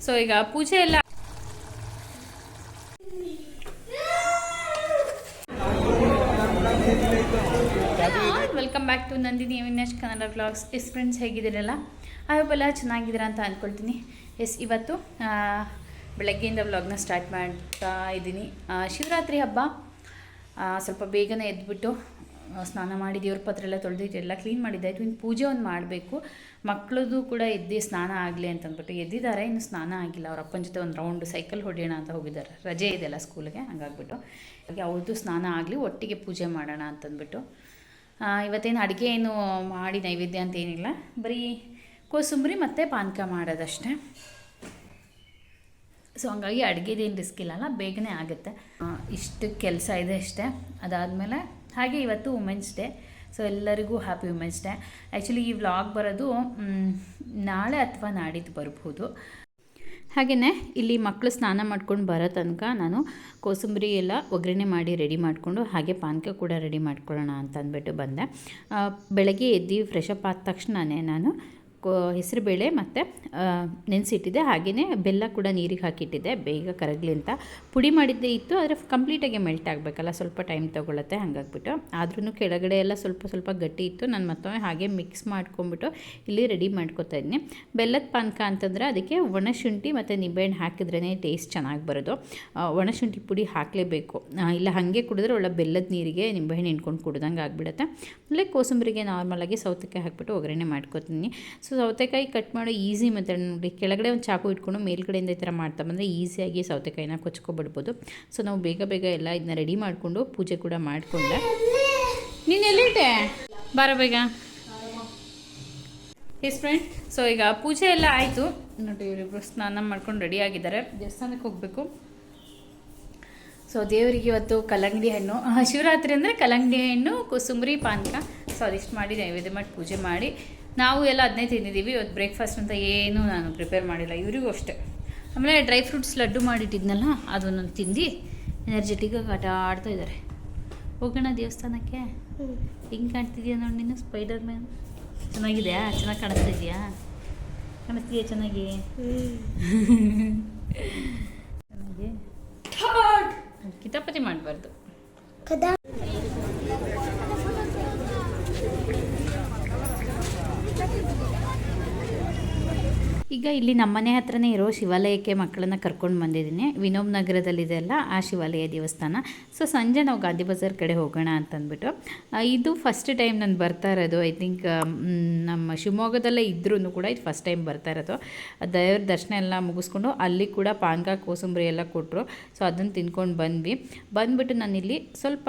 So ಈಗ ಪೂಜೆ ಎಲ್ಲ welcome back to Nandini Vinesh Kannada vlogs yes friends ಹೇಗಿದ್ದೀರಲ್ಲ? ಐ ಚೆನ್ನಾಗಿದ್ದೀರಾ ಅಂತ ಅಂದ್ಕೊಳ್ತೀನಿ ಎಸ್ ಇವತ್ತು ಬೆಳಗ್ಗೆಯಿಂದ ವ್ಲಾಗ್ನ ಸ್ಟಾರ್ಟ್ ಮಾಡ್ತಾ ಇದ್ದೀನಿ. ಶಿವರಾತ್ರಿ ಹಬ್ಬ. ಸ್ವಲ್ಪ ಬೇಗನೆ ಎದ್ಬಿಟ್ಟು ಸ್ನಾನ ಮಾಡಿ ದೇವ್ರ ಪತ್ರ ಎಲ್ಲ ತೊಳೆದಿಟ್ಟು ಎಲ್ಲ ಕ್ಲೀನ್ ಮಾಡಿದ್ದಾಯಿತು ಇನ್ನು ಪೂಜೆ ಒಂದು ಮಾಡಬೇಕು. ಮಕ್ಕಳದು ಕೂಡ ಎದ್ದು ಸ್ನಾನ ಆಗಲಿ ಅಂತಂದ್ಬಿಟ್ಟು ಎದ್ದಿದ್ದಾರೆ. ಇನ್ನು ಸ್ನಾನ ಆಗಿಲ್ಲ. ಅವ್ರ ಅಪ್ಪನ ಜೊತೆ ಒಂದು ರೌಂಡ್ ಸೈಕಲ್ ಹೊಡೆಯೋಣ ಅಂತ ಹೋಗಿದ್ದಾರೆ. ರಜೆ ಇದೆಯಲ್ಲ ಸ್ಕೂಲ್ಗೆ ಹಂಗಾಗ್ಬಿಟ್ಟು. ಹಾಗೆ ಅವ್ರದ್ದು ಸ್ನಾನ ಆಗಲಿ, ಒಟ್ಟಿಗೆ ಪೂಜೆ ಮಾಡೋಣ ಅಂತಂದ್ಬಿಟ್ಟು ಇವತ್ತೇನು ಅಡುಗೆ ಏನು ಮಾಡಿ ನೈವೇದ್ಯ ಅಂತ ಏನಿಲ್ಲ. ಬರೀ ಕೋಸುಂಬರಿ ಮತ್ತು ಪಾನಕ ಮಾಡೋದಷ್ಟೇ. ಸೊ ಹಂಗಾಗಿ ಅಡುಗೆದೇನು ರಿಸ್ಕ್ ಇಲ್ಲಲ್ಲ ಬೇಗನೆ ಆಗುತ್ತೆ. ಇಷ್ಟು ಕೆಲಸ ಇದೆ ಅಷ್ಟೇ. ಅದಾದಮೇಲೆ, ಹಾಗೆ ಇವತ್ತು ವುಮೆನ್ಸ್ ಡೇ ಸೊ ಎಲ್ಲರಿಗೂ ಹ್ಯಾಪಿ ವುಮೆನ್ಸ್ ಡೇ ಆ್ಯಕ್ಚುಲಿ ಈ ವ್ಲಾಗ್ ಬರೋದು ನಾಳೆ ಅಥವಾ ನಾಡಿದ್ದು ಬರ್ಬೋದು. ಹಾಗೆಯೇ ಇಲ್ಲಿ ಮಕ್ಕಳು ಸ್ನಾನ ಮಾಡ್ಕೊಂಡು ಬರೋ ತನಕ ನಾನು ಕೋಸಂಬರಿ ಎಲ್ಲ ಒಗ್ಗರಣೆ ಮಾಡಿ ರೆಡಿ ಮಾಡಿಕೊಂಡು, ಹಾಗೆ ಪಾನಕ ಕೂಡ ರೆಡಿ ಮಾಡ್ಕೊಳ್ಳೋಣ ಅಂತ ಅಂದ್ಬಿಟ್ಟು ಬಂದೆ ಬೆಳಗ್ಗೆ ಎದ್ದು ಫ್ರೆಶ್ ಅಪ್ ಆದ ತಕ್ಷಣವೇ ನಾನು ಹೆಸರುಬೇಳೆ ಮತ್ತು ನೆನೆಸಿಟ್ಟಿದ್ದೆ ಹಾಗೆಯೇ ಬೆಲ್ಲ ಕೂಡ ನೀರಿಗೆ ಹಾಕಿಟ್ಟಿದ್ದೆ ಬೇಗ ಕರಗಲಿ ಅಂತ. ಪುಡಿ ಮಾಡಿದ್ದೇ ಇತ್ತು, ಆದರೆ ಕಂಪ್ಲೀಟಾಗಿ ಮೆಲ್ಟ್ ಆಗಬೇಕಲ್ಲ. ಸ್ವಲ್ಪ ಟೈಮ್ ತೊಗೊಳುತ್ತೆ, ಹಾಗಾಗ್ಬಿಟ್ಟು. ಆದ್ರೂ ಕೆಳಗಡೆ ಎಲ್ಲ ಸ್ವಲ್ಪ ಸ್ವಲ್ಪ ಗಟ್ಟಿ ಇತ್ತು. ನಾನು ಮತ್ತೊಮ್ಮೆ ಹಾಗೆ ಮಿಕ್ಸ್ ಮಾಡ್ಕೊಂಬಿಟ್ಟು ಇಲ್ಲಿ ರೆಡಿ ಮಾಡ್ಕೊತಾ ಇದ್ದೀನಿ ಬೆಲ್ಲದ ಪಾನಕ ಅಂತಂದರೆ ಅದಕ್ಕೆ ಒಣಶುಂಠಿ ಮತ್ತು ನಿಂಬೆಹಣ್ಣು ಹಾಕಿದ್ರೇ ಟೇಸ್ಟ್ ಚೆನ್ನಾಗಿ ಬರೋದು. ಒಣಶುಂಠಿ ಪುಡಿ ಹಾಕಲೇಬೇಕು. ಇಲ್ಲ ಹಾಗೆ ಕುಡಿದ್ರೆ ಒಳ್ಳೆ ಬೆಲ್ಲದ ನೀರಿಗೆ ನಿಂಬೆಹಣ್ಣು ಹಿಂಡ್ಕೊಂಡು ಕುಡ್ದಂಗೆ ಆಗಿಬಿಡುತ್ತೆ ಆಮೇಲೆ ಕೋಸಂಬರಿಗೆ ನಾರ್ಮಲಾಗಿ ಸೌತಕ್ಕೆ ಹಾಕ್ಬಿಟ್ಟು ಒಗ್ಗರಣೆ ಮಾಡ್ಕೊತೀನಿ. ಸೊ ಸೌತೆಕಾಯಿ ಕಟ್ ಮಾಡೋ ಈಸಿ ಮೆಥಡ್ ನೋಡಿ. ಕೆಳಗಡೆ ಒಂದು ಚಾಕು ಇಟ್ಕೊಂಡು ಮೇಲ್ಗಡೆಯಿಂದ ಈ ಥರ ಮಾಡ್ತಾ ಬಂದರೆ ಈಸಿಯಾಗಿ ಸೌತೆಕಾಯಿನ ಕೊಚ್ಕೊಬಿಡ್ಬೋದು. ಸೊ ನಾವು ಬೇಗ ಬೇಗ ಎಲ್ಲ ಇದನ್ನ ರೆಡಿ ಮಾಡಿಕೊಂಡು ಪೂಜೆ ಕೂಡ ಮಾಡಿಕೊಂಡೆ. ನೀನು ಎಲ್ಲಿಟ್ಟೆ? ಬಾರ ಬೇಗ. ಎಸ್ ಫ್ರೆಂಡ್ ಸೊ ಈಗ ಪೂಜೆ ಎಲ್ಲ ಆಯಿತು. ನೋಡಿ, ಇವರಿಬ್ರು ಸ್ನಾನ ಮಾಡ್ಕೊಂಡು ರೆಡಿ ಆಗಿದ್ದಾರೆ. ದೇವಸ್ಥಾನಕ್ಕೆ ಹೋಗಬೇಕು. ಸೊ ದೇವರಿಗೆ ಇವತ್ತು ಕಲ್ಲಂಗಡಿ ಹಣ್ಣು. ಶಿವರಾತ್ರಿ ಅಂದರೆ ಕಲ್ಲಂಗಡಿ ಹಣ್ಣು, ಕುಸುಂಬರಿ, ಪಾನಕ. ಸೊ ಅದಿಷ್ಟು ಮಾಡಿ ನೈವೇದ್ಯ ಮಾಡಿ ಪೂಜೆ ಮಾಡಿ. ನಾವು ಎಲ್ಲ ಅದನ್ನೇ ತಿಂದಿದ್ದೀವಿ. ಇವತ್ತು ಬ್ರೇಕ್ಫಾಸ್ಟ್ ಅಂತ ಏನೂ ನಾನು ಪ್ರಿಪೇರ್ ಮಾಡಿಲ್ಲ. ಇವರಿಗೂ ಅಷ್ಟೇ. ಆಮೇಲೆ ಡ್ರೈ ಫ್ರೂಟ್ಸ್ ಲಡ್ಡು ಮಾಡಿಟ್ಟಿದ್ನಲ್ಲ ಅದನ್ನು ತಿಂದು ಎನರ್ಜೆಟಿಕ್ಕಾಗಿ ಆಟ ಆಡ್ತಾ ಇದ್ದಾರೆ. ಹೋಗೋಣ ದೇವಸ್ಥಾನಕ್ಕೆ. ಹಿಂಗೆ ಕಾಣ್ತಿದ್ಯಾ ನೋಡಿ ನೀನು? ಸ್ಪೈಡರ್ ಮ್ಯಾನ್ ಚೆನ್ನಾಗಿದೆಯಾ? ಚೆನ್ನಾಗಿ ಕಾಣಿಸ್ತಾ ಕಾಣಿಸ್ತಿದ್ಯಾ ಕಾಣಿಸ್ತೀಯಾ ಚೆನ್ನಾಗಿ. ಚೆನ್ನಾಗಿ ಕಿತಾಪತಿ ಮಾಡಬಾರ್ದು. ಈಗ ಇಲ್ಲಿ ನಮ್ಮನೆ ಹತ್ರನೇ ಇರೋ ಶಿವಾಲಯಕ್ಕೆ ಮಕ್ಕಳನ್ನ ಕರ್ಕೊಂಡು ಬಂದಿದ್ದೀನಿ. ವಿನೋಬ್ ನಗರದಲ್ಲಿದೆ ಅಲ್ಲ ಆ ಶಿವಾಲಯ ದೇವಸ್ಥಾನ. ಸೊ ಸಂಜೆ ನಾವು ಗಾಂಧಿ ಬಜಾರ್ ಕಡೆ ಹೋಗೋಣ ಅಂತಂದ್ಬಿಟ್ಟು. ಇದು ಫಸ್ಟ್ ಟೈಮ್ ನಾನು ಬರ್ತಾ ಇರೋದು. ಐ ಥಿಂಕ್ ನಮ್ಮ ಶಿವಮೊಗ್ಗದಲ್ಲೇ ಇದ್ರೂ ಕೂಡ ಇದು ಫಸ್ಟ್ ಟೈಮ್ ಬರ್ತಾ ಇರೋದು. ದೇವ್ರ ದರ್ಶನ ಎಲ್ಲ ಮುಗಿಸ್ಕೊಂಡು ಅಲ್ಲಿ ಕೂಡ ಪಾನ್ಕ, ಕೋಸಂಬರಿ ಎಲ್ಲ ಕೊಟ್ಟರು ಸೊ ಅದನ್ನು ತಿನ್ಕೊಂಡು ಬಂದ್ವಿ. ಬಂದ್ಬಿಟ್ಟು ನಾನಿಲ್ಲಿ ಸ್ವಲ್ಪ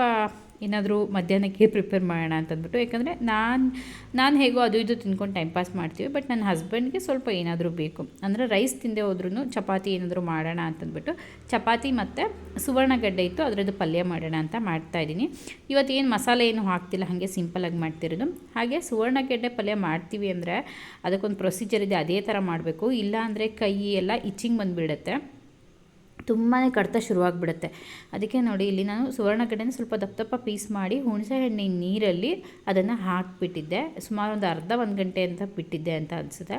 ಏನಾದರೂ ಮಧ್ಯಾಹ್ನಕ್ಕೆ ಪ್ರಿಪೇರ್ ಮಾಡೋಣ ಅಂತಂದ್ಬಿಟ್ಟು. ಯಾಕಂದರೆ ನಾನು ನಾನು ಹೇಗೋ ಅದು ಇದು ತಿನ್ಕೊಂಡು ಟೈಮ್ ಪಾಸ್ ಮಾಡ್ತೀವಿ ಬಟ್ ನನ್ನ ಹಸ್ಬೆಂಡ್ಗೆ ಸ್ವಲ್ಪ ಏನಾದರೂ ಬೇಕು. ಅಂದರೆ ರೈಸ್ ತಿಂದೆ ಹೋದ್ರೂ ಚಪಾತಿ ಏನಾದರೂ ಮಾಡೋಣ ಅಂತಂದ್ಬಿಟ್ಟು ಚಪಾತಿ ಮತ್ತು ಸುವರ್ಣಗಡ್ಡೆ ಇತ್ತು, ಅದರದ್ದು ಪಲ್ಯ ಮಾಡೋಣ ಅಂತ ಮಾಡ್ತಾ ಇವತ್ತು ಏನು ಮಸಾಲೆ ಏನು ಹಾಕ್ತಿಲ್ಲ, ಹಾಗೆ ಸಿಂಪಲಾಗಿ ಮಾಡ್ತಿರೋದು. ಹಾಗೆ ಸುವರ್ಣಗಡ್ಡೆ ಪಲ್ಯ ಮಾಡ್ತೀವಿ ಅಂದರೆ ಅದಕ್ಕೊಂದು ಪ್ರೊಸೀಜರ್ ಇದೆ, ಅದೇ ಥರ ಮಾಡಬೇಕು. ಇಲ್ಲ ಅಂದರೆ ಕೈ ಎಲ್ಲ ಇಚ್ಚಿಂಗ್ ಬಂದುಬಿಡುತ್ತೆ. ತುಂಬಾ ಕಡಿತ ಶುರುವಾಗ್ಬಿಡುತ್ತೆ. ಅದಕ್ಕೆ ನೋಡಿ, ಇಲ್ಲಿ ನಾನು ಸುವರ್ಣಗಡ್ಡೆನ ಸ್ವಲ್ಪ ದಪ್ಪ ದಪ್ಪ ಪೀಸ್ ಮಾಡಿ ಹುಣಸೆ ಹಣ್ಣಿನ ನೀರಲ್ಲಿ ಅದನ್ನು ಹಾಕಿಬಿಟ್ಟಿದ್ದೆ. ಸುಮಾರು ಒಂದು ಅರ್ಧ ಒಂದು ಗಂಟೆ ಅಂತ ಬಿಟ್ಟಿದ್ದೆ ಅಂತ ಅನಿಸುತ್ತೆ.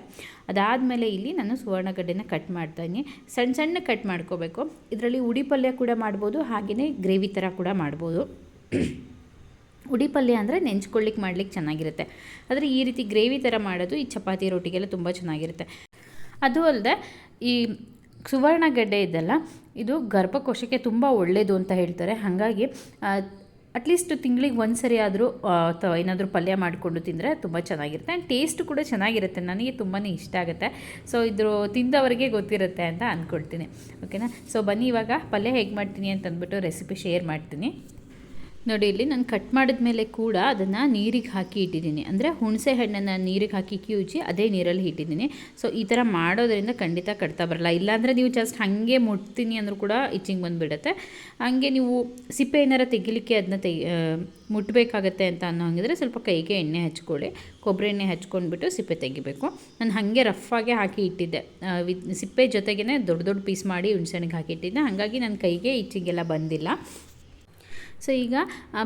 ಅದಾದಮೇಲೆ ಇಲ್ಲಿ ನಾನು ಸುವರ್ಣಗಡ್ಡೆನ ಕಟ್ ಮಾಡ್ತಾಯಿನಿ ಸಣ್ಣ ಸಣ್ಣ ಕಟ್ ಮಾಡ್ಕೋಬೇಕು. ಇದರಲ್ಲಿ ಉಡಿ ಪಲ್ಯ ಕೂಡ ಮಾಡ್ಬೋದು ಹಾಗೆಯೇ ಗ್ರೇವಿ ಥರ ಕೂಡ ಮಾಡ್ಬೋದು. ಉಡಿ ಪಲ್ಯ ಅಂದರೆ ನೆಂಚ್ಕೊಳ್ಳಿಕ್ಕೆ ಮಾಡ್ಲಿಕ್ಕೆ ಚೆನ್ನಾಗಿರುತ್ತೆ. ಆದರೆ ಈ ರೀತಿ ಗ್ರೇವಿ ಥರ ಮಾಡೋದು ಈ ಚಪಾತಿ ರೊಟ್ಟಿಗೆಲ್ಲ ತುಂಬ ಚೆನ್ನಾಗಿರುತ್ತೆ. ಅದು ಅಲ್ಲದೆ ಈ ಸುವರ್ಣಗಡ್ಡೆ ಇದೆಲ್ಲ ಇದು ಗರ್ಭಕೋಶಕ್ಕೆ ತುಂಬ ಒಳ್ಳೆಯದು ಅಂತ ಹೇಳ್ತಾರೆ. ಹಾಗಾಗಿ ಅಟ್ಲೀಸ್ಟ್ ತಿಂಗಳಿಗೆ ಒಂದು ಸರಿ ಆದರೂ ಅಥವಾ ಏನಾದರೂ ಪಲ್ಯ ಮಾಡಿಕೊಂಡು ತಿಂದರೆ ತುಂಬ ಚೆನ್ನಾಗಿರುತ್ತೆ. ಆ್ಯಂಡ್ ಟೇಸ್ಟ್ ಕೂಡ ಚೆನ್ನಾಗಿರುತ್ತೆ. ನನಗೆ ತುಂಬಾ ಇಷ್ಟ ಆಗುತ್ತೆ. ಸೊ ಇದ್ರ ತಿಂದವರಿಗೆ ಗೊತ್ತಿರುತ್ತೆ ಅಂತ ಅಂದ್ಕೊಳ್ತೀನಿ ಓಕೆನಾ ಸೊ ಬನ್ನಿ ಇವಾಗ ಪಲ್ಯ ಹೇಗೆ ಮಾಡ್ತೀನಿ ಅಂತಂದ್ಬಿಟ್ಟು ರೆಸಿಪಿ ಶೇರ್ ಮಾಡ್ತೀನಿ. ನೋಡಿ, ಇಲ್ಲಿ ನಾನು ಕಟ್ ಮಾಡಿದ ಮೇಲೆ ಕೂಡ ಅದನ್ನು ನೀರಿಗೆ ಹಾಕಿ ಇಟ್ಟಿದ್ದೀನಿ. ಅಂದರೆ ಹುಣಸೆ ಹಣ್ಣನ್ನು ನೀರಿಗೆ ಹಾಕಿ ಕಿವುಚಿ ಅದೇ ನೀರಲ್ಲಿ ಇಟ್ಟಿದ್ದೀನಿ. ಸೊ ಈ ಥರ ಮಾಡೋದ್ರಿಂದ ಖಂಡಿತ ಕಟ್ತಾ ಬರಲ್ಲ. ಇಲ್ಲಾಂದರೆ ನೀವು ಜಸ್ಟ್ ಹಾಗೆ ಮುಟ್ತೀನಿ ಅಂದರೂ ಕೂಡ ಇಚ್ಚಿಂಗ್ ಬಂದುಬಿಡತ್ತೆ. ಹಾಗೆ ನೀವು ಸಿಪ್ಪೆ ಏನಾರ ತೆಗಿಲಿಕ್ಕೆ ಅದನ್ನ ತೆ ಮುಟ್ಟಬೇಕಾಗತ್ತೆ ಅಂತ ಅನ್ನೋ ಹಂಗಿದ್ರೆ ಸ್ವಲ್ಪ ಕೈಗೆ ಎಣ್ಣೆ ಹಚ್ಕೊಳ್ಳಿ. ಕೊಬ್ಬರಿ ಎಣ್ಣೆ ಹಚ್ಕೊಂಡ್ಬಿಟ್ಟು ಸಿಪ್ಪೆ ತೆಗಿಬೇಕು. ನಾನು ಹಾಗೆ ರಫಾಗೆ ಹಾಕಿ ಇಟ್ಟಿದ್ದೆ. ವಿತ್, ಸಿಪ್ಪೆ ಜೊತೆಗೇ ದೊಡ್ಡ ದೊಡ್ಡ ಪೀಸ್ ಮಾಡಿ ಹುಣ್ಸೆಹಣ್ಣಿಗೆ ಹಾಕಿ ಇಟ್ಟಿದ್ದೆ. ಹಾಗಾಗಿ ನನ್ನ ಕೈಗೆ ಇಚ್ಚಿಗೆಲ್ಲ ಬಂದಿಲ್ಲ. ಸೊ ಈಗ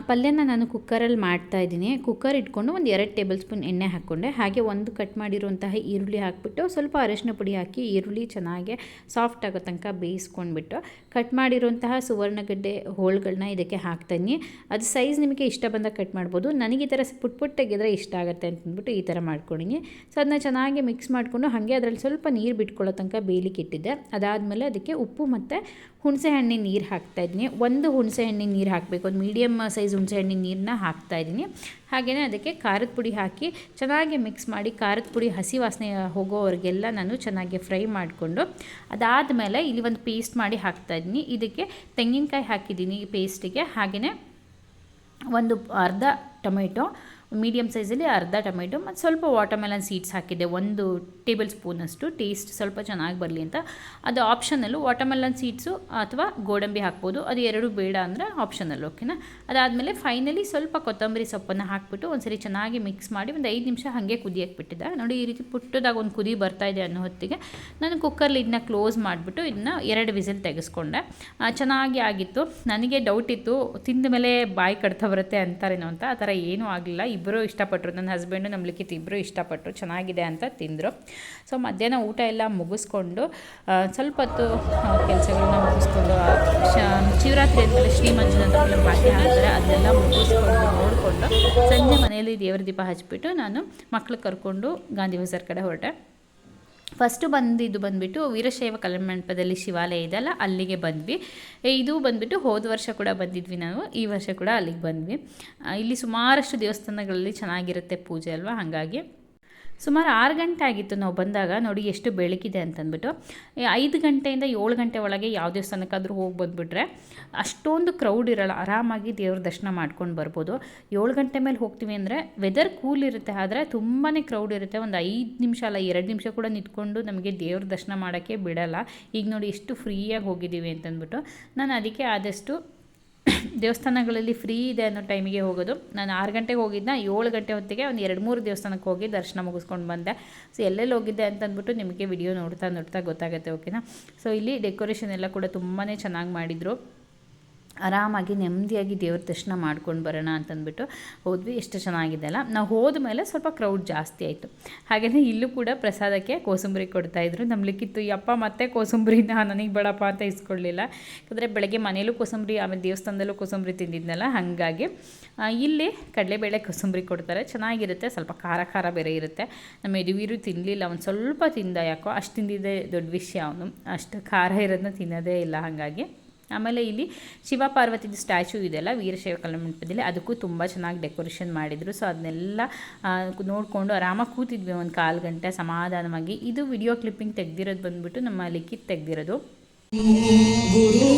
ಪಲ್ಯನ ನಾನು ಕುಕ್ಕರಲ್ಲಿ ಮಾಡ್ತಾ ಇದ್ದೀನಿ. ಕುಕ್ಕರ್ ಇಟ್ಕೊಂಡು ಒಂದು ಎರಡು ಟೇಬಲ್ ಸ್ಪೂನ್ ಎಣ್ಣೆ ಹಾಕ್ಕೊಂಡೆ. ಹಾಗೆ ಒಂದು ಕಟ್ ಮಾಡಿರುವಂತಹ ಈರುಳ್ಳಿ ಹಾಕ್ಬಿಟ್ಟು ಸ್ವಲ್ಪ ಅರಶಿನ ಪುಡಿ ಹಾಕಿ ಈರುಳ್ಳಿ ಚೆನ್ನಾಗಿ ಸಾಫ್ಟ್ ಆಗೋ ತನಕ ಬೇಯಿಸ್ಕೊಂಡ್ಬಿಟ್ಟು ಕಟ್ ಮಾಡಿರುವಂತಹ ಸುವರ್ಣಗಡ್ಡೆ ಹೋಳುಗಳನ್ನ ಇದಕ್ಕೆ ಹಾಕ್ತೀನಿ ಅದು ಸೈಜ್ ನಿಮಗೆ ಇಷ್ಟ ಬಂದಾಗ ಕಟ್ ಮಾಡ್ಬೋದು. ನನಗೆ ಈ ಥರ ಪುಟ್ ಪುಟ್ ತೆಗೆದ್ರೆ ಇಷ್ಟ ಆಗುತ್ತೆ ಅಂತಂದ್ಬಿಟ್ಟು ಈ ಥರ ಮಾಡ್ಕೊಂಡಿನಿ. ಸೊ ಅದನ್ನ ಚೆನ್ನಾಗಿ ಮಿಕ್ಸ್ ಮಾಡಿಕೊಂಡು ಹಾಗೆ ಅದರಲ್ಲಿ ಸ್ವಲ್ಪ ನೀರು ಬಿಟ್ಕೊಳ್ಳೋ ತನಕ ಬೇಯಲಿಕ್ಕೆ ಇಟ್ಟಿದ್ದೆ. ಅದಾದಮೇಲೆ ಅದಕ್ಕೆ ಉಪ್ಪು ಮತ್ತು ಹುಣಸೆಹಣ್ಣಿನ ನೀರು ಹಾಕ್ತಾಯಿದ್ದೀನಿ ಒಂದು ಹುಣಸೆಹಣ್ಣಿನ ನೀರು ಹಾಕಬೇಕು. ಒಂದು ಮೀಡಿಯಮ್ ಸೈಜ್ ಹುಣಸೆ ಹಣ್ಣಿನ ನೀರನ್ನ ಹಾಕ್ತಾಯಿದ್ದೀನಿ ಹಾಗೆಯೇ ಅದಕ್ಕೆ ಖಾರದ ಪುಡಿ ಹಾಕಿ ಚೆನ್ನಾಗಿ ಮಿಕ್ಸ್ ಮಾಡಿ ಖಾರದ ಪುಡಿ ಹಸಿ ವಾಸನೆ ಹೋಗೋವರೆಗೆಲ್ಲ ನಾನು ಚೆನ್ನಾಗಿ ಫ್ರೈ ಮಾಡಿಕೊಂಡು ಅದಾದಮೇಲೆ ಇಲ್ಲಿ ಒಂದು ಪೇಸ್ಟ್ ಮಾಡಿ ಹಾಕ್ತಾಯಿದ್ದೀನಿ ಇದಕ್ಕೆ ತೆಂಗಿನಕಾಯಿ ಹಾಕಿದ್ದೀನಿ ಈ ಪೇಸ್ಟಿಗೆ ಹಾಗೆಯೇ ಒಂದು ಅರ್ಧ ಟೊಮೆಟೊ ಮೀಡಿಯಮ್ ಸೈಜಲ್ಲಿ ಅರ್ಧ ಟೊಮೆಟೊ ಮತ್ತು ಸ್ವಲ್ಪ ವಾಟರ್ಮೆಲನ್ ಸೀಡ್ಸ್ ಹಾಕಿದ್ದೆ. ಒಂದು ಟೇಬಲ್ ಸ್ಪೂನಷ್ಟು ಟೇಸ್ಟ್ ಸ್ವಲ್ಪ ಚೆನ್ನಾಗಿ ಬರಲಿ ಅಂತ. ಅದು ಆಪ್ಷನಲ್ಲು ವಾಟರ್ಮೆಲನ್ ಸೀಡ್ಸು ಅಥವಾ ಗೋಡಂಬಿ ಹಾಕ್ಬೋದು. ಅದು ಎರಡು ಬೇಡ ಅಂದರೆ ಆಪ್ಷನಲ್ ಓಕೆನಾ ಅದಾದಮೇಲೆ ಫೈನಲಿ ಸ್ವಲ್ಪ ಕೊತ್ತಂಬರಿ ಸೊಪ್ಪನ್ನು ಹಾಕ್ಬಿಟ್ಟು ಒಂದ್ಸರಿ ಚೆನ್ನಾಗಿ ಮಿಕ್ಸ್ ಮಾಡಿ ಒಂದು ಐದು ನಿಮಿಷ ಹಾಗೆ ಕುದಿಯಕ್ಕೆ ಬಿಟ್ಟಿದ್ದೆ. ನೋಡಿ ಈ ರೀತಿ ಪುಟ್ಟದಾಗ ಒಂದು ಕುದಿ ಬರ್ತಾ ಇದೆ ಅನ್ನೋ ಹೊತ್ತಿಗೆ ನಾನು ಕುಕ್ಕರ್ಲಿ ಇದನ್ನ ಕ್ಲೋಸ್ ಮಾಡಿಬಿಟ್ಟು ಇದನ್ನ ಎರಡು ವಿಸಿಲ್ ತೆಗೆಸ್ಕೊಂಡೆ. ಚೆನ್ನಾಗಿ ಆಗಿತ್ತು. ನನಗೆ ಡೌಟ್ ಇತ್ತು, ತಿಂದ ಮೇಲೆ ಬಾಯಿ ಕಡ್ತಾ ಬರುತ್ತೆ ಅಂತಾರೇನೋ ಅಂತ. ಆ ಥರ ಏನೂ ಆಗಲಿಲ್ಲ. ಇಬ್ಬರು ಇಷ್ಟಪಟ್ಟರು ನನ್ನ ಹಸ್ಬೆಂಡು ನಮ್ಮ ಲಿಖಿತ್ ಇಬ್ಬರು ಇಷ್ಟಪಟ್ಟರು ಚೆನ್ನಾಗಿದೆ ಅಂತ ತಿಂದರು. ಸೊ ಮಧ್ಯಾಹ್ನ ಊಟ ಎಲ್ಲ ಮುಗಿಸ್ಕೊಂಡು ಸ್ವಲ್ಪ ಹೊತ್ತು ಕೆಲಸಗಳನ್ನ ಮುಗಿಸ್ಕೊಂಡು ಶಿವರಾತ್ರಿ ಅಂದಮೇಲೆ ಶ್ರೀಮಂಜನ ಅಂತ ಬಾಕಿ ಹಾಕ್ತಾರೆ ಅದನ್ನೆಲ್ಲ ಮುಗಿಸ್ಕೊಂಡು ನೋಡಿಕೊಂಡು, ಸಂಜೆ ಮನೆಯಲ್ಲಿ ದೇವ್ರ ದೀಪ ಹಚ್ಚಿಬಿಟ್ಟು ನಾನು ಮಕ್ಳು ಕರ್ಕೊಂಡು ಗಾಂಧಿ ಬಜಾರ್ ಕಡೆ ಹೊರಟೆ. ಫಸ್ಟು ಬಂದಿದ್ದು ಬಂದುಬಿಟ್ಟು ವೀರಶೈವ ಕಲ್ಯಾಣ ಮಂಟಪದಲ್ಲಿ ಶಿವಾಲಯ ಇದೆಯಲ್ಲ ಅಲ್ಲಿಗೆ ಬಂದ್ವಿ. ಇದು ಬಂದುಬಿಟ್ಟು ಹೋದ ವರ್ಷ ಕೂಡ ಬಂದಿದ್ವಿ ನಾವು, ಈ ವರ್ಷ ಕೂಡ ಅಲ್ಲಿಗೆ ಬಂದ್ವಿ. ಇಲ್ಲಿ ಸುಮಾರಷ್ಟು ದೇವಸ್ಥಾನಗಳಲ್ಲಿ ಚೆನ್ನಾಗಿರುತ್ತೆ ಪೂಜೆ ಅಲ್ವಾ, ಹಾಗಾಗಿ. ಸುಮಾರು ಆರು ಗಂಟೆ ಆಗಿತ್ತು ನಾವು ಬಂದಾಗ. ನೋಡಿ ಎಷ್ಟು ಬೆಳಕಿದೆ ಅಂತಂದ್ಬಿಟ್ಟು. ಐದು ಗಂಟೆಯಿಂದ ಏಳು ಗಂಟೆ ಒಳಗೆ ಯಾವ ದೇವಸ್ಥಾನಕ್ಕಾದರೂ ಹೋಗಿ ಬಂದುಬಿಟ್ರೆ ಅಷ್ಟೊಂದು ಕ್ರೌಡ್ ಇರಲ್ಲ. ಆರಾಮಾಗಿ ದೇವ್ರ ದರ್ಶನ ಮಾಡ್ಕೊಂಡು ಬರ್ಬೋದು. ಏಳು ಗಂಟೆ ಮೇಲೆ ಹೋಗ್ತೀವಿ ಅಂದರೆ ವೆದರ್ ಕೂಲ್ ಇರುತ್ತೆ. ಆದರೆ ತುಂಬಾ ಕ್ರೌಡ್ ಇರುತ್ತೆ. ಒಂದು ಐದು ನಿಮಿಷ ಅಲ್ಲ, ಎರಡು ನಿಮಿಷ ಕೂಡ ನಿಂತ್ಕೊಂಡು ನಮಗೆ ದೇವ್ರ ದರ್ಶನ ಮಾಡೋಕ್ಕೆ ಬಿಡಲ್ಲ. ಈಗ ನೋಡಿ ಎಷ್ಟು ಫ್ರೀಯಾಗಿ ಹೋಗಿದ್ದೀವಿ ಅಂತಂದ್ಬಿಟ್ಟು. ನಾನು ಅದಕ್ಕೆ ಆದಷ್ಟು ದೇವಸ್ಥಾನಗಳಲ್ಲಿ ಫ್ರೀ ಇದೆ ಅನ್ನೋ ಟೈಮಿಗೆ ಹೋಗೋದು. ನಾನು ಆರು ಗಂಟೆಗೆ ಹೋಗಿದ್ದ ಏಳು ಗಂಟೆ ಹೊತ್ತಿಗೆ ಒಂದು ಎರಡು ಮೂರು ದೇವಸ್ಥಾನಕ್ಕೆ ಹೋಗಿ ದರ್ಶನ ಮುಗಿಸ್ಕೊಂಡು ಬಂದೆ. ಸೊ ಎಲ್ಲೆಲ್ಲಿ ಹೋಗಿದ್ದೆ ಅಂತಂದ್ಬಿಟ್ಟು ನಿಮಗೆ ವಿಡಿಯೋ ನೋಡ್ತಾ ನೋಡ್ತಾ ಗೊತ್ತಾಗುತ್ತೆ ಓಕೆನಾ ಸೊ ಇಲ್ಲಿ ಡೆಕೋರೇಷನ್ ಎಲ್ಲ ಕೂಡ ತುಂಬಾ ಚೆನ್ನಾಗಿ ಮಾಡಿದರು. ಆರಾಮಾಗಿ ನೆಮ್ಮದಿಯಾಗಿ ದೇವ್ರ ದರ್ಶನ ಮಾಡ್ಕೊಂಡು ಬರೋಣ ಅಂತಂದ್ಬಿಟ್ಟು ಹೋದ್ವಿ. ಎಷ್ಟು ಚೆನ್ನಾಗಿದೆ ಅಲ್ಲ? ನಾವು ಹೋದ ಮೇಲೆ ಸ್ವಲ್ಪ ಕ್ರೌಡ್ ಜಾಸ್ತಿ ಆಯಿತು. ಹಾಗೆಯೇ ಇಲ್ಲೂ ಕೂಡ ಪ್ರಸಾದಕ್ಕೆ ಕೋಸಂಬರಿ ಕೊಡ್ತಾಯಿದ್ರು ನಂಬಲಿಕ್ಕಿತ್ತು ಯಪ್ಪ ಮತ್ತೆ ಕೋಸಂಬರಿನ ನನಗೆ ಬೇಡಪ್ಪ ಅಂತ ಇಸ್ಕೊಳ್ಳಿಲ್ಲ ಯಾಕಂದರೆ ಬೆಳಗ್ಗೆ ಮನೇಲೂ ಕೋಸಂಬರಿ, ಆಮೇಲೆ ದೇವಸ್ಥಾನದಲ್ಲೂ ಕೋಸಂಬರಿ ತಿಂದಿದ್ನಲ್ಲ, ಹಾಗಾಗಿ ಇಲ್ಲಿ ಕಡಲೆಬೇಳೆ ಕೋಸಂಬರಿ ಕೊಡ್ತಾರೆ. ಚೆನ್ನಾಗಿರುತ್ತೆ. ಸ್ವಲ್ಪ ಖಾರ ಖಾರ ಬೇರೆ ಇರುತ್ತೆ. ನಮ್ಮ ಯದುವೀರು ತಿನ್ನಲಿಲ್ಲ ಒಂದು ಸ್ವಲ್ಪ ತಿಂದ ಯಾಕೋ, ಅಷ್ಟು ತಿಂದಿದ್ದೆ ದೊಡ್ಡ ವಿಷಯ ಅವನು. ಅಷ್ಟು ಖಾರ ಇರೋದನ್ನ ತಿನ್ನೋದೇ ಇಲ್ಲ, ಹಾಗಾಗಿ. ಆಮೇಲೆ ಇಲ್ಲಿ ಶಿವ ಪಾರ್ವತಿದು ಸ್ಟ್ಯಾಚು ಇದೆಲ್ಲ ವೀರಶೈವ ಮಂಟಪದಲ್ಲಿ ಅದಕ್ಕೂ ತುಂಬ ಚೆನ್ನಾಗಿ ಡೆಕೋರೇಷನ್ ಮಾಡಿದರು. ಸೊ ಅದನ್ನೆಲ್ಲ ನೋಡಿಕೊಂಡು ಆರಾಮಾಗಿ ಕೂತಿದ್ವಿ ಒಂದು ಕಾಲು ಗಂಟೆ ಸಮಾಧಾನವಾಗಿ. ಇದು ವಿಡಿಯೋ ಕ್ಲಿಪ್ಪಿಂಗ್ ತೆಗೆದಿರೋದು ಬಂದ್ಬಿಟ್ಟು ನಮ್ಮ ಲಿಖಿತ್ ತೆಗೆದಿರೋದು. ಗುರು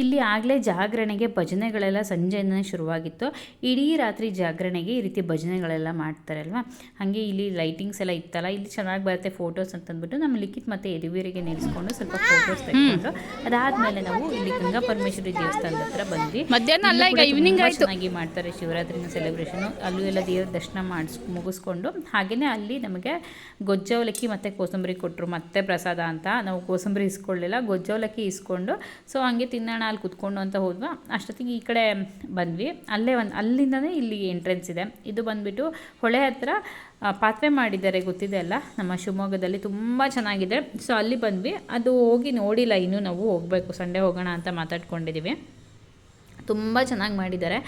ಇಲ್ಲಿ ಆಗಲೇ ಜಾಗರಣೆಗೆ ಭಜನೆಗಳೆಲ್ಲ ಸಂಜೆನೇ ಶುರುವಾಗಿತ್ತು. ಇಡೀ ರಾತ್ರಿ ಜಾಗರಣೆಗೆ ಈ ರೀತಿ ಭಜನೆಗಳೆಲ್ಲ ಮಾಡ್ತಾರೆ ಅಲ್ವಾ? ಹಾಗೆ ಇಲ್ಲಿ ಲೈಟಿಂಗ್ಸ್ ಎಲ್ಲ ಇತ್ತಲ್ಲ ಇಲ್ಲಿ ಚೆನ್ನಾಗಿ ಬರುತ್ತೆ ಫೋಟೋಸ್ ಅಂತಂದ್ಬಿಟ್ಟು ನಮ್ಮ ಲಿಖಿತ್ ಮತ್ತು ಯದುವೀರಿಗೆ ನಿಲ್ಲಿಸ್ಕೊಂಡು ಸ್ವಲ್ಪ ಫೋಟೋಸ್ ತೆಗೆದುಕೊಂಡು ಅದಾದಮೇಲೆ ನಾವು ಇಲ್ಲಿ ಗಂಗಾ ಪರಮೇಶ್ವರಿ ದೇವಸ್ಥಾನದ ಹತ್ರ ಬಂದ್ವಿ ಮಧ್ಯಾಹ್ನ. ಚೆನ್ನಾಗಿ ಮಾಡ್ತಾರೆ ಶಿವರಾತ್ರಿನ ಸೆಲೆಬ್ರೇಷನ್ ಅಲ್ಲೂ ಎಲ್ಲ ದೇವ್ರ ದರ್ಶನ ಮಾಡಿಸ್ ಮುಗಿಸ್ಕೊಂಡು ಹಾಗೆಯೇ ಅಲ್ಲಿ ನಮಗೆ ಗೊಜ್ಜವಲಕ್ಕಿ ಮತ್ತು ಕೋಸಂಬರಿ ಕೊಟ್ಟರು ಮತ್ತೆ ಪ್ರಸಾದ ಅಂತ. ನಾವು ಕೋಸಂಬರಿ ಇಸ್ಕೊಳ್ಳಿಲ್ಲ ಗೊಜ್ಜವಲಕ್ಕಿ ಇಸ್ಕೊಂಡು ಸೊ ಹಂಗೆ ತಿನ್ನೋಣ ಅಲ್ಲಿ ಕುತ್ಕೊಂಡು ಅಂತ ಹೋದ್ವಾ? ಅಷ್ಟೊತ್ತಿಗೆ ಈ ಕಡೆ ಬಂದ್ವಿ. ಅಲ್ಲೇ ಒಂದು, ಅಲ್ಲಿಂದನೇ ಇಲ್ಲಿ ಎಂಟ್ರೆನ್ಸ್ ಇದೆ. ಇದು ಬಂದ್ಬಿಟ್ಟು ಹೊಳೆ ಹತ್ರ ಪಾತ್ರೆ ಮಾಡಿದ್ದಾರೆ, ಗೊತ್ತಿದೆ ಅಲ್ಲ? ನಮ್ಮ ಶಿವಮೊಗ್ಗದಲ್ಲಿ ತುಂಬ ಚೆನ್ನಾಗಿದೆ. ಸೊ ಅಲ್ಲಿ ಬಂದ್ವಿ. ಅದು ಹೋಗಿ ನೋಡಿಲ್ಲ ಇನ್ನೂ ನಾವು ಹೋಗಬೇಕು. ಸಂಡೇ ಹೋಗೋಣ ಅಂತ ಮಾತಾಡ್ಕೊಂಡಿದ್ದೀವಿ ತುಂಬ ಚೆನ್ನಾಗಿ ಮಾಡಿದ್ದಾರೆ.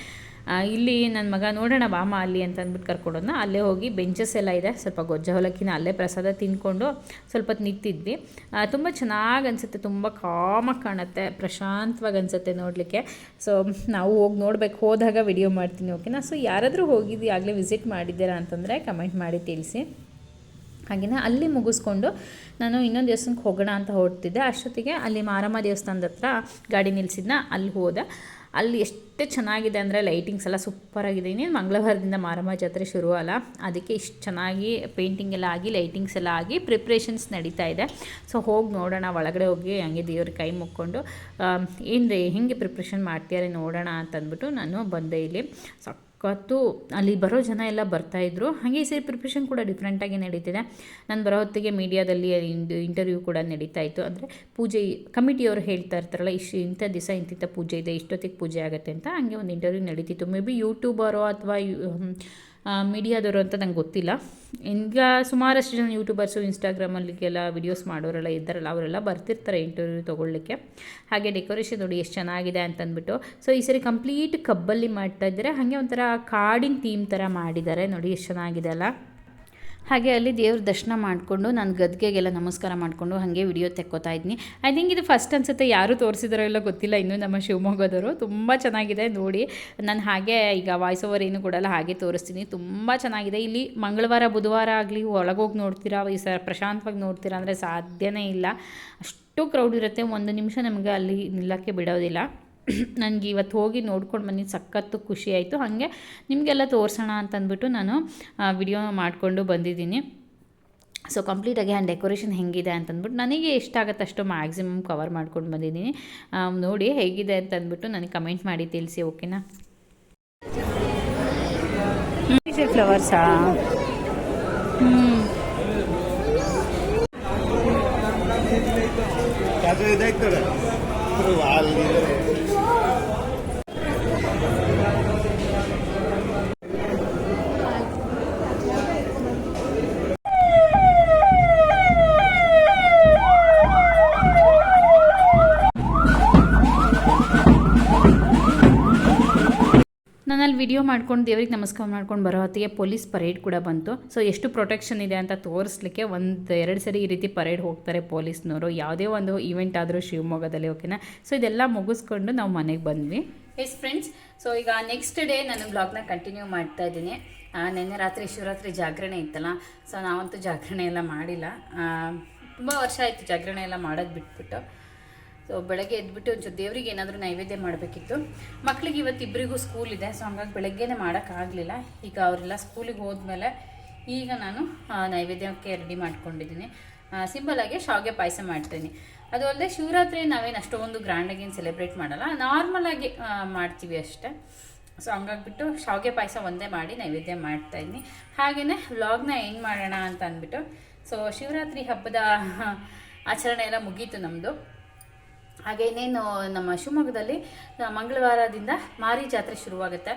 ಇಲ್ಲಿ ನನ್ನ ಮಗ ನೋಡೋಣ ಬಾಮ ಅಲ್ಲಿ ಅಂತ ಅಂದ್ಬಿಟ್ಟು ಕರ್ಕೊಂಡೋದ್ನ. ಅಲ್ಲೇ ಹೋಗಿ ಬೆಂಚಸ್ ಎಲ್ಲ ಇದೆ. ಸ್ವಲ್ಪ ಗೊಜ್ಜ ಹೊಲಕ್ಕಿನ ಅಲ್ಲೇ ಪ್ರಸಾದ ತಿಂದ್ಕೊಂಡು ಸ್ವಲ್ಪ ಹೊತ್ತು ನಿಂತಿದ್ವಿ ತುಂಬ ಚೆನ್ನಾಗಿ ಅನಿಸುತ್ತೆ. ತುಂಬ ಕಾಮಾಗಿ ಕಾಣುತ್ತೆ. ಪ್ರಶಾಂತವಾಗಿ ಅನಿಸುತ್ತೆ ನೋಡಲಿಕ್ಕೆ. ಸೊ ನಾವು ಹೋಗಿ ನೋಡ್ಬೇಕು. ಹೋದಾಗ ವಿಡಿಯೋ ಮಾಡ್ತೀನಿ ಓಕೆನಾ ಸೊ ಯಾರಾದರೂ ಹೋಗಿದ್ದು ಆಗಲೇ ವಿಸಿಟ್ ಮಾಡಿದ್ದೀರಾ ಅಂತಂದರೆ ಕಮೆಂಟ್ ಮಾಡಿ ತಿಳಿಸಿ. ಹಾಗೆಯೇ ಅಲ್ಲಿ ಮುಗಿಸ್ಕೊಂಡು ನಾನು ಇನ್ನೊಂದು ದೇವಸ್ಥಾನಕ್ಕೆ ಹೋಗೋಣ ಅಂತ ಹೊರಡ್ತಿದ್ದೆ ಅಷ್ಟೊತ್ತಿಗೆ ಅಲ್ಲಿ ಮಾರಮ್ಮ ದೇವಸ್ಥಾನದ ಹತ್ರ ಗಾಡಿ ನಿಲ್ಲಿಸಿದ್ನ ಅಲ್ಲಿ ಹೋದೆ. ಅಲ್ಲಿ ಎಷ್ಟು ಚೆನ್ನಾಗಿದೆ ಅಂದರೆ ಲೈಟಿಂಗ್ಸ್ ಎಲ್ಲ ಸೂಪರಾಗಿದೆ ಇನ್ನೇನು ಮಂಗಳವಾರದಿಂದ ಮಾರಮ್ಮ ಜಾತ್ರೆ ಶುರು ಅಲ್ಲ. ಅದಕ್ಕೆ ಇಷ್ಟು ಚೆನ್ನಾಗಿ ಪೇಂಟಿಂಗ್ ಎಲ್ಲ ಆಗಿ ಲೈಟಿಂಗ್ಸ್ ಎಲ್ಲ ಆಗಿ ಪ್ರಿಪ್ರೇಷನ್ಸ್ ನಡೀತಾ ಇದೆ. ಸೊ ಹೋಗಿ ನೋಡೋಣ, ಒಳಗಡೆ ಹೋಗಿ ಹಂಗೆ ದೇವ್ರ ಕೈ ಮುಕ್ಕೊಂಡು ಏನು ರೀ ಹೆಂಗೆ ಪ್ರಿಪ್ರೇಷನ್ ಮಾಡ್ತೀಯಾರೆ ನೋಡೋಣ ಅಂತಂದ್ಬಿಟ್ಟು ನಾನು ಬಂದೆ ಇಲ್ಲಿ. ಸಖತ್ತು ಅಲ್ಲಿ ಬರೋ ಜನ ಎಲ್ಲ ಬರ್ತಾಯಿದ್ರು ಹಾಗೆ ಈ ಸರಿ ಪ್ರಿಪ್ರೇಷನ್ ಕೂಡ ಡಿಫ್ರೆಂಟಾಗಿ ನಡೀತಿದೆ. ನಾನು ಬರೋ ಹೊತ್ತಿಗೆ ಮೀಡಿಯಾದಲ್ಲಿ ಇಂಟರ್ವ್ಯೂ ಕೂಡ ನಡೀತಾ ಇತ್ತು. ಅಂದರೆ ಪೂಜೆ ಕಮಿಟಿಯವರು ಹೇಳ್ತಾ ಇರ್ತಾರಲ್ಲ ಇಷ್ಟು ಇಂಥ ದಿವಸ ಇಂತಿಂಥ ಪೂಜೆ ಇದೆ, ಇಷ್ಟೊತ್ತಿಗೆ ಪೂಜೆ ಆಗುತ್ತೆ ಅಂತ. ಹಂಗೆ ಒಂದು ಇಂಟರ್ವ್ಯೂ ನಡೀತಿತ್ತು. ಮೇ ಬಿ ಯೂಟ್ಯೂಬರೋ ಅಥವಾ ಮೀಡಿಯಾದವರು ಅಂತ ನಂಗೆ ಗೊತ್ತಿಲ್ಲ. ಈಗ ಸುಮಾರಷ್ಟು ಜನ ಯೂಟ್ಯೂಬರ್ಸು ಇನ್ಸ್ಟಾಗ್ರಾಮಲ್ಲಿಗೆಲ್ಲ ವಿಡಿಯೋಸ್ ಮಾಡೋರೆಲ್ಲ ಇದ್ದಾರಲ್ಲ, ಅವರೆಲ್ಲ ಬರ್ತಿರ್ತಾರೆ ಇಂಟರ್ವ್ಯೂ ತೊಗೊಳ್ಳಿಕ್ಕೆ. ಹಾಗೆ ಡೆಕೋರೇಷನ್ ನೋಡಿ ಎಷ್ಟು ಚೆನ್ನಾಗಿದೆ ಅಂತಂದ್ಬಿಟ್ಟು. ಸೊ ಈ ಸರಿ ಕಂಪ್ಲೀಟ್ ಕಬ್ಬಲ್ಲಿ ಮಾಡ್ತಾ ಇದ್ದಾರೆ. ಹಾಗೆ ಒಂಥರ ಕಾಡಿನ ಥೀಮ್ ಥರ ಮಾಡಿದ್ದಾರೆ. ನೋಡಿ ಎಷ್ಟು ಚೆನ್ನಾಗಿದೆ ಅಲ್ಲ. ಹಾಗೆ ಅಲ್ಲಿ ದೇವ್ರ ದರ್ಶನ ಮಾಡಿಕೊಂಡು ನಾನು ಗದ್ಗೆಗೆಲ್ಲ ನಮಸ್ಕಾರ ಮಾಡಿಕೊಂಡು ಹಾಗೆ ವಿಡಿಯೋ ತೆಕ್ಕೋತಾ ಇದ್ದೀನಿ ಐ ಥಿಂಕ್ ಇದು ಫಸ್ಟ್ ಅನ್ಸುತ್ತೆ ಯಾರು ತೋರಿಸಿದಾರೋ ಇಲ್ಲ ಗೊತ್ತಿಲ್ಲ, ಇನ್ನೂ ನಮ್ಮ ಶಿವಮೊಗ್ಗದವರು. ತುಂಬ ಚೆನ್ನಾಗಿದೆ ನೋಡಿ. ನಾನು ಹಾಗೆ ಈಗ ವಾಯ್ಸ್ ಓವರ್ ಏನು ಕೊಡಲ್ಲ ಹಾಗೆ ತೋರಿಸ್ತೀನಿ. ತುಂಬ ಚೆನ್ನಾಗಿದೆ. ಇಲ್ಲಿ ಮಂಗಳವಾರ, ಬುಧವಾರ ಆಗಲಿ ಒಳಗೋಗಿ ನೋಡ್ತೀರಾ, ಈ ಸರ್ ಪ್ರಶಾಂತವಾಗಿ ನೋಡ್ತೀರಾ ಅಂದರೆ ಸಾಧ್ಯನೇ ಇಲ್ಲ. ಅಷ್ಟು ಕ್ರೌಡ್ ಇರುತ್ತೆ. ಒಂದು ನಿಮಿಷ ನಮಗೆ ಅಲ್ಲಿ ನಿಲ್ಲಕ್ಕೆ ಬಿಡೋದಿಲ್ಲ. ನನಗೆ ಇವತ್ತು ಹೋಗಿ ನೋಡ್ಕೊಂಡು ಬಂದಿದ್ದು ಸಖತ್ತು ಖುಷಿ ಆಯಿತು. ಹಾಗೆ ನಿಮಗೆಲ್ಲ ತೋರಿಸೋಣ ಅಂತಂದ್ಬಿಟ್ಟು ನಾನು ವಿಡಿಯೋ ಮಾಡಿಕೊಂಡು ಬಂದಿದ್ದೀನಿ. ಸೊ ಕಂಪ್ಲೀಟಾಗಿ ಆ್ಯಂಡ್ ಡೆಕೋರೇಷನ್ ಹೆಂಗಿದೆ ಅಂತಂದ್ಬಿಟ್ಟು ನನಗೆ ಎಷ್ಟಾಗತ್ತೆ ಅಷ್ಟು ಮ್ಯಾಕ್ಸಿಮಮ್ ಕವರ್ ಮಾಡ್ಕೊಂಡು ಬಂದಿದ್ದೀನಿ. ನೋಡಿ ಹೇಗಿದೆ ಅಂತಂದ್ಬಿಟ್ಟು ನನಗೆ ಕಮೆಂಟ್ ಮಾಡಿ ತಿಳಿಸಿ ಓಕೆನಾ ಫ್ಲವರ್ಸಾ ಹ್ಞೂ ಚಾನಲ್ ವಿಡಿಯೋ ಮಾಡ್ಕೊಂಡು ದೇವ್ರಿಗೆ ನಮಸ್ಕಾರ ಮಾಡ್ಕೊಂಡು ಬರೋ ಹೊತ್ತಿಗೆ ಪೊಲೀಸ್ ಪರೇಡ್ ಕೂಡ ಬಂತು. ಸೊ ಎಷ್ಟು ಪ್ರೊಟೆಕ್ಷನ್ ಇದೆ ಅಂತ ತೋರಿಸ್ಲಿಕ್ಕೆ ಒಂದು ಎರಡು ಸರಿ ಈ ರೀತಿ ಪರೇಡ್ ಹೋಗ್ತಾರೆ ಪೊಲೀಸ್ನವರು. ಯಾವುದೇ ಒಂದು ಈವೆಂಟ್ ಆದರೂ ಶಿವಮೊಗ್ಗದಲ್ಲಿ ಓಕೆನಾ ಸೊ ಇದೆಲ್ಲ ಮುಗಿಸ್ಕೊಂಡು ನಾವು ಮನೆಗೆ ಬಂದ್ವಿ. ಎಸ್ ಫ್ರೆಂಡ್ಸ್ ಸೊ ಈಗ ನೆಕ್ಸ್ಟ್ ಡೇ ನಾನು ಬ್ಲಾಗ್ನ ಕಂಟಿನ್ಯೂ ಮಾಡ್ತಾ ಇದ್ದೀನಿ. ನಿನ್ನೆ ರಾತ್ರಿ ಶಿವರಾತ್ರಿ ಜಾಗರಣೆ ಇತ್ತಲ್ಲ? ಸೊ ನಾವಂತೂ ಜಾಗರಣೆ ಎಲ್ಲ ಮಾಡಿಲ್ಲ. ತುಂಬ ವರ್ಷ ಆಯಿತು ಜಾಗರಣೆ ಎಲ್ಲ ಮಾಡೋದು ಬಿಟ್ಬಿಟ್ಟು. ಸೊ ಬೆಳಗ್ಗೆ ಎದ್ಬಿಟ್ಟು ಒಂಚೂರು ದೇವರಿಗೆ ಏನಾದರೂ ನೈವೇದ್ಯ ಮಾಡಬೇಕಿತ್ತು. ಮಕ್ಳಿಗೆ ಇವತ್ತು ಇಬ್ಬರಿಗೂ ಸ್ಕೂಲ್ ಇದೆ ಸೊ ಹಂಗಾಗಿ ಬೆಳಗ್ಗೆನೇ ಮಾಡೋಕ್ಕಾಗಲಿಲ್ಲ. ಈಗ ಅವರೆಲ್ಲ ಸ್ಕೂಲಿಗೆ ಹೋದ್ಮೇಲೆ ಈಗ ನಾನು ನೈವೇದ್ಯಕ್ಕೆ ರೆಡಿ ಮಾಡ್ಕೊಂಡಿದ್ದೀನಿ. ಸಿಂಪಲಾಗಿ ಶಾವಿಗೆ ಪಾಯಸ ಮಾಡ್ತೀನಿ. ಅದು ಅಲ್ಲದೆ ಶಿವರಾತ್ರಿ ನಾವೇನು ಅಷ್ಟೊಂದು ಗ್ರ್ಯಾಂಡಾಗಿ ಏನು ಸೆಲೆಬ್ರೇಟ್ ಮಾಡಲ್ಲ ನಾರ್ಮಲಾಗಿ ಮಾಡ್ತೀವಿ ಅಷ್ಟೇ. ಸೊ ಹಂಗಾಗ್ಬಿಟ್ಟು ಶಾವಿಗೆ ಪಾಯಸ ಒಂದೇ ಮಾಡಿ ನೈವೇದ್ಯ ಮಾಡ್ತಾಯಿದ್ದೀನಿ ಹಾಗೆಯೇ ವ್ಲಾಗ್ನ ಏನು ಮಾಡೋಣ ಅಂತ ಅಂದ್ಬಿಟ್ಟು ಸೊ ಶಿವರಾತ್ರಿ ಹಬ್ಬದ ಆಚರಣೆ ಎಲ್ಲ ಮುಗೀತು ನಮ್ಮದು ಹಾಗೆ ಇನ್ನೇನು ನಮ್ಮ ಶಿವಮೊಗ್ಗದಲ್ಲಿ ಮಂಗಳವಾರದಿಂದ ಮಾರಿ ಜಾತ್ರೆ ಶುರುವಾಗುತ್ತೆ.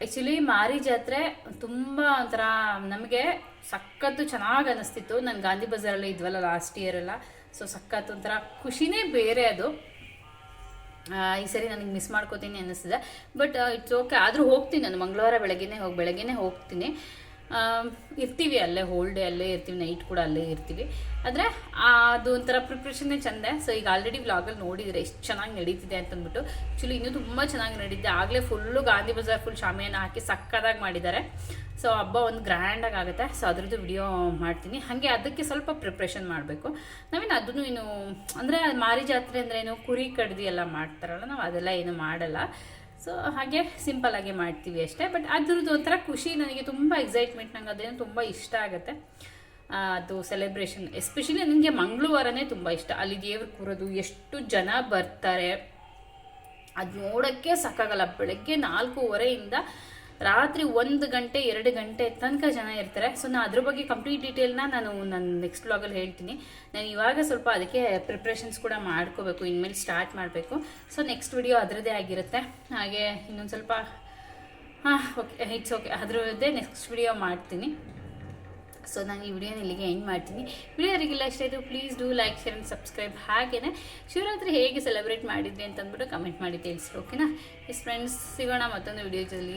ಆ್ಯಕ್ಚುಲಿ ಮಾರಿ ಜಾತ್ರೆ ತುಂಬ ಒಂಥರ ನಮಗೆ ಸಖತ್ತು ಚೆನ್ನಾಗಿ ಅನ್ನಿಸ್ತಿತ್ತು ನಾನು ಗಾಂಧಿ ಬಜಾರಲ್ಲಿ ಇದ್ವಲ್ಲ ಲಾಸ್ಟ್ ಇಯರ್ ಎಲ್ಲ. ಸೊ ಸಖತ್ತು ಒಂಥರ ಖುಷಿನೇ ಬೇರೆ ಅದು. ಈ ಸರಿ ನನಗೆ ಮಿಸ್ ಮಾಡ್ಕೋತೀನಿ ಅನ್ನಿಸ್ತಿದೆ. ಬಟ್ ಇಟ್ಸ್ ಓಕೆ ಆದರೂ ಹೋಗ್ತೀನಿ ನಾನು ಮಂಗಳವಾರ ಬೆಳಗ್ಗೆನೇ ಹೋಗಿ, ಬೆಳಗ್ಗೆನೇ ಹೋಗ್ತೀನಿ. ಇರ್ತೀವಿ ಅಲ್ಲೇ ಹೋಲ್ ಡೇ ಅಲ್ಲೇ ಇರ್ತೀವಿ ನೈಟ್ ಕೂಡ ಅಲ್ಲೇ ಇರ್ತೀವಿ. ಆದರೆ ಅದು ಒಂಥರ ಪ್ರಿಪ್ರೇಷನ್ನೇ ಚಂದ. ಸೊ ಈಗ ಆಲ್ರೆಡಿ ವ್ಲಾಗಲ್ಲಿ ನೋಡಿದರೆ ಎಷ್ಟು ಚೆನ್ನಾಗಿ ನಡೀತಿದೆ ಅಂತಂದ್ಬಿಟ್ಟು ಆ್ಯಕ್ಚುಲಿ ಇನ್ನೂ ತುಂಬ ಚೆನ್ನಾಗಿ ನಡೀತಿದೆ. ಆಗಲೇ ಫುಲ್ಲು ಗಾಂಧಿ ಬಜಾರ್ ಫುಲ್ ಶಾಮಿಯನ್ನು ಹಾಕಿ ಸಕ್ಕದಾಗಿ ಮಾಡಿದ್ದಾರೆ. ಸೊ ಹಬ್ಬ ಒಂದು ಗ್ರ್ಯಾಂಡಾಗಿ ಆಗುತ್ತೆ. ಸೊ ಅದ್ರದ್ದು ವಿಡಿಯೋ ಮಾಡ್ತೀನಿ. ಹಾಗೆ ಅದಕ್ಕೆ ಸ್ವಲ್ಪ ಪ್ರಿಪ್ರೇಷನ್ ಮಾಡಬೇಕು. ನಾವೇನು ಅದನ್ನು ಏನು, ಅಂದರೆ ಮಾರಿ ಜಾತ್ರೆ ಅಂದರೆ ಏನು ಕುರಿ ಕಡ್ದಿ ಎಲ್ಲ ಮಾಡ್ತಾರಲ್ಲ, ನಾವು ಅದೆಲ್ಲ ಏನು ಮಾಡಲ್ಲ. ಸೊ ಹಾಗೆ ಸಿಂಪಲ್ ಆಗಿ ಮಾಡ್ತೀವಿ ಅಷ್ಟೇ. ಬಟ್ ಅದ್ರದ್ದು ಒಂಥರ ಖುಷಿ, ನನಗೆ ತುಂಬ ಎಕ್ಸೈಟ್ಮೆಂಟ್ ನಂಗೆ ಅದೇನು ತುಂಬ ಇಷ್ಟ ಆಗುತ್ತೆ. ಅದು ಸೆಲೆಬ್ರೇಷನ್ ಎಸ್ಪೆಷಲಿ ನನಗೆ ಮಂಗಳವಾರನೇ ತುಂಬ ಇಷ್ಟ. ಅಲ್ಲಿ ದೇವ್ರು ಕೂರೋದು, ಎಷ್ಟು ಜನ ಬರ್ತಾರೆ. ಅದು ನೋಡೋಕ್ಕೆ ಸಾಕಾಗಲ್ಲ. ಬೆಳಗ್ಗೆ ನಾಲ್ಕೂವರೆಯಿಂದ ರಾತ್ರಿ ಒಂದು ಗಂಟೆ, ಎರಡು ಗಂಟೆ ತನಕ ಜನ ಇರ್ತಾರೆ. ಸೊ ನಾನು ಅದ್ರ ಬಗ್ಗೆ ಕಂಪ್ಲೀಟ್ ಡೀಟೇಲ್ನ ನಾನು ನನ್ನ ನೆಕ್ಸ್ಟ್ ಬ್ಲಾಗಲ್ಲಿ ಹೇಳ್ತೀನಿ. ನಾನು ಇವಾಗ ಸ್ವಲ್ಪ ಅದಕ್ಕೆ ಪ್ರಿಪ್ರೇಷನ್ಸ್ ಕೂಡ ಮಾಡ್ಕೋಬೇಕು, ಇನ್ಮೇಲೆ ಸ್ಟಾರ್ಟ್ ಮಾಡಬೇಕು. ಸೊ ನೆಕ್ಸ್ಟ್ ವಿಡಿಯೋ ಅದರದ್ದೇ ಆಗಿರುತ್ತೆ. ಹಾಗೆ ಇನ್ನೊಂದು ಸ್ವಲ್ಪ, ಹಾಂ ಓಕೆ ಇಟ್ಸ್ ಓಕೆ ಅದರದ್ದೇ ನೆಕ್ಸ್ಟ್ ವಿಡಿಯೋ ಮಾಡ್ತೀನಿ. ಸೊ ನಾನು ಈ ವಿಡಿಯೋನ ಇಲ್ಲಿಗೆ ಎಂಡ್ ಮಾಡ್ತೀನಿ. ವಿಡಿಯೋ ಯಾರಿಗೆಲ್ಲ ಇಷ್ಟ ಆಯಿತು please do like share and subscribe ಹಾಗೆಯೇ ಶಿವರಾತ್ರಿ ಹೇಗೆ ಸೆಲೆಬ್ರೇಟ್ ಮಾಡಿದ್ವಿ ಅಂತಂದ್ಬಿಟ್ಟು ಕಮೆಂಟ್ ಮಾಡಿ ತಿಳಿಸಿ ಓಕೆನಾ ಎಸ್ ಫ್ರೆಂಡ್ಸ್ ಸಿಗೋಣ ಮತ್ತೊಂದು ವಿಡಿಯೋದಲ್ಲಿ